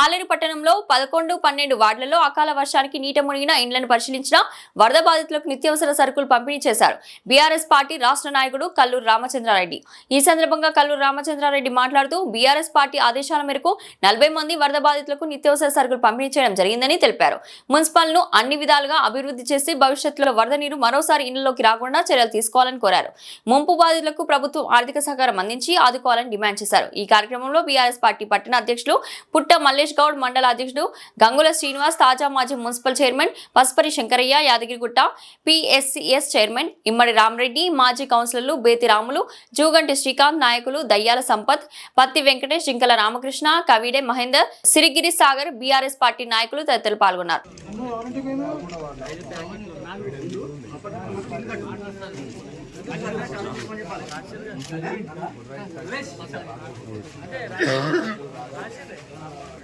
ఆలేరు పట్టణంలో పదకొండు పన్నెండు వార్డులలో అకాల వర్షానికి నీట మునిగిన ఇండ్లను పరిశీలించిన వరద బాధితులకు నిత్యావసర సరుకులు పంపిణీ చేశారు. బీఆర్ఎస్ పార్టీ రాష్ట్ర నాయకుడు కల్లూరు రామచంద్రారెడ్డి. ఈ సందర్భంగా కల్లూరు రామచంద్రారెడ్డి మాట్లాడుతూ బీఆర్ఎస్ పార్టీ ఆదేశాల మేరకు నలభై మంది వరద బాధితులకు నిత్యావసర సరుకులు పంపిణీ చేయడం జరిగిందని తెలిపారు. మున్సిపల్ను అన్ని విధాలుగా అభివృద్ధి చేసి భవిష్యత్తులో వరద నీరు మరోసారి ఇళ్ళలోకి రాకుండా చర్యలు తీసుకోవాలని కోరారు. ముంపు బాధితులకు ప్రభుత్వం ఆర్థిక సహకారం అందించి ఆదుకోవాలని డిమాండ్ చేశారు. ఈ కార్యక్రమంలో బీఆర్ఎస్ పార్టీ పట్టణ అధ్యక్షులు పుట్ట మల్లె నరేష్ గౌడ్ మండల అధ్యక్షుడు గంగుల శ్రీనివాస్ తాజా మాజీ municipal chairman Paspari Shankaraiah Yadagirigutta PSCS chairman Immadi Ramareddy మాజీ కౌన్సిలర్లు బేతి రాములు జూగంటి శ్రీకాంత్ నాయకులు దయ్యాల సంపత్ పత్తి వెంకటేష్ జింకల రామకృష్ణ కవిడే మహేందర్ సిరిగిరి సాగర్ బీఆర్ఎస్ పార్టీ నాయకులు తదితరులు పాల్గొన్నారు.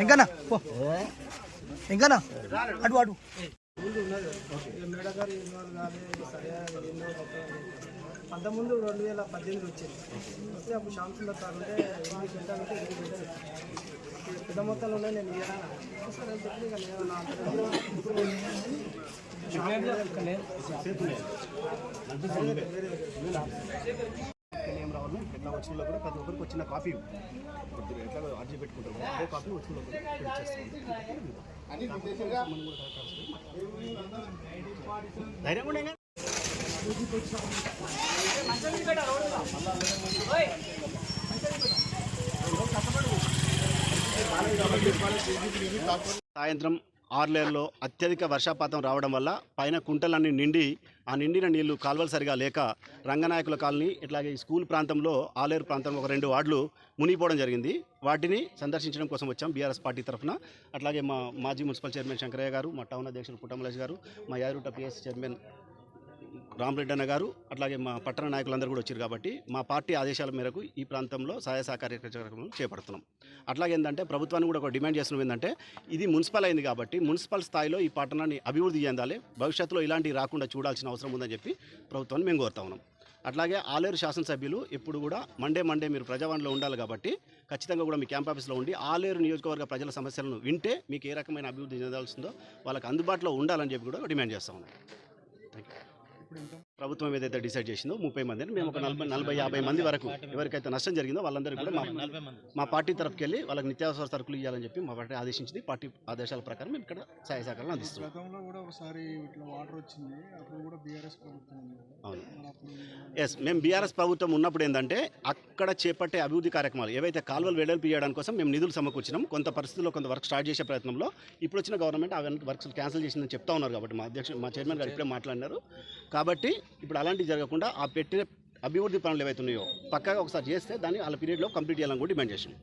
ఎంకనా? ఎంకనా? అటు అటు. అంతకుముందు రెండు వేల పద్దెనిమిది వచ్చింది. వస్తే అప్పుడు శాంతుల సార్ ఉంటే ఎనిమిది గంటలు ఉంటే ఎనిమిది గంటలు. పెద్ద మొత్తాలు ఉన్నాయి నేను ఇయ్యాను? సరే చెప్పి నేను నా అంత ఏం రావాలి ఎట్లా వచ్చిన కూడా ప్రతి ఒక్కరికి వచ్చిన కాపీ కొద్దిగా ఎట్లా అర్జీ పెట్టుకుంటారు అదే కాపీ వచ్చిన ధైర్యం కూడా సాయంత్రం ఆర్లేరులో అత్యధిక వర్షపాతం రావడం వల్ల పైన కుంటలన్నీ నిండి ఆ నిండిన నీళ్ళు కాల్వలు సరిగా లేక రంగనాయకుల కాలనీ ఇట్లాగే ఈ స్కూల్ ప్రాంతంలో ఆలేరు ప్రాంతంలో ఒక రెండు వార్డులు మునిగిపోవడం జరిగింది. వాటిని సందర్శించడం కోసం వచ్చాం బీఆర్ఎస్ పార్టీ తరఫున. అట్లాగే మా మాజీ మున్సిపల్ చైర్మన్ శంకరయ్య గారు మా టౌన్ అధ్యక్షులు పుట్టమలేష్ గారు మా యారుట పిఎస్ చైర్మన్ రామరెడ్డి అన్న గారు అట్లాగే మా పట్టణ నాయకులందరూ కూడా వచ్చారు కాబట్టి మా పార్టీ ఆదేశాల మేరకు ఈ ప్రాంతంలో సహాయ సహకార కార్యక్రమం చేపడుతున్నాం. అట్లాగే ఏంటంటే ప్రభుత్వాన్ని కూడా ఒక డిమాండ్ చేస్తున్నాం ఏంటంటే ఇది మున్సిపల్ అయింది కాబట్టి మున్సిపల్ స్థాయిలో ఈ పట్టణాన్ని అభివృద్ధి చెందాలి భవిష్యత్తులో ఇలాంటివి రాకుండా చూడాల్సిన అవసరం ఉందని చెప్పి ప్రభుత్వాన్ని మేము కోరుతా ఉన్నాం. అట్లాగే ఆలేరు శాసనసభ్యులు ఎప్పుడు కూడా మండే మండే మీరు ప్రజావాణిలో ఉండాలి కాబట్టి ఖచ్చితంగా కూడా మీ క్యాంప్ ఆఫీస్లో ఉండి ఆలేరు నియోజకవర్గ ప్రజల సమస్యలను వింటే మీకు ఏ రకమైన అభివృద్ధి చెందాల్సిందో వాళ్ళకి అందుబాటులో ఉండాలని చెప్పి కూడా డిమాండ్ చేస్తా ఉన్నాం. pronto. ప్రభుత్వం ఏదైతే డిసైడ్ చేసిందో ముప్పై మందిని మేము ఒక నలభై నలభై యాభై మంది వరకు ఎవరికైతే నష్టం జరిగిందో వాళ్ళందరికీ కూడా మా మా పార్టీ తరఫుకి వెళ్ళి వాళ్ళకి నిత్యావసర సరుకులు ఇవ్వాలని చెప్పి మా పార్టీ ఆదేశించింది. పార్టీ ఆదేశాల ప్రకారం మేము ఇక్కడ సహాయ సహకారాలు అందిస్తున్నాం. గతంలో కూడా ఒకసారి ఇట్లా వాటర్ వచ్చింది అప్పుడు కూడా బీఆర్ఎస్ ప్రభుత్వం ఉంది. కదా. అవును. మరి అప్పుడు ఎస్ మేము బీఆర్ఎస్ ప్రభుత్వం ఉన్నప్పుడు ఏంటంటే అక్కడ చేపట్టే అభివృద్ధి కార్యక్రమాలు ఏవైతే కాలువలు వెడల్పు చేయడానికి కోసం మేము నిధులు సమకూర్చినాం. కొంత పరిస్థితుల్లో కొంత వర్క్ స్టార్ట్ చేసే ప్రయత్నంలో ఇప్పుడు వచ్చిన గవర్నమెంట్ అవన్నీ వర్క్స్ క్యాన్సిల్ చేసిందని చెప్తా ఉన్నారు కాబట్టి మా అధ్యక్షుడు మా చైర్మన్ గారు ఇప్పుడే మాట్లాడినారు. కాబట్టి ఇప్పుడు అలాంటివి జరగకుండా ఆ పెట్టిన అభివృద్ధి పనులు ఏవైతే ఉన్నాయో పక్కగా ఒకసారి చేస్తే దాన్ని వాళ్ళ పీరియడ్లో కంప్లీట్ చేయాలని కూడా డిమాండ్ చేసింది.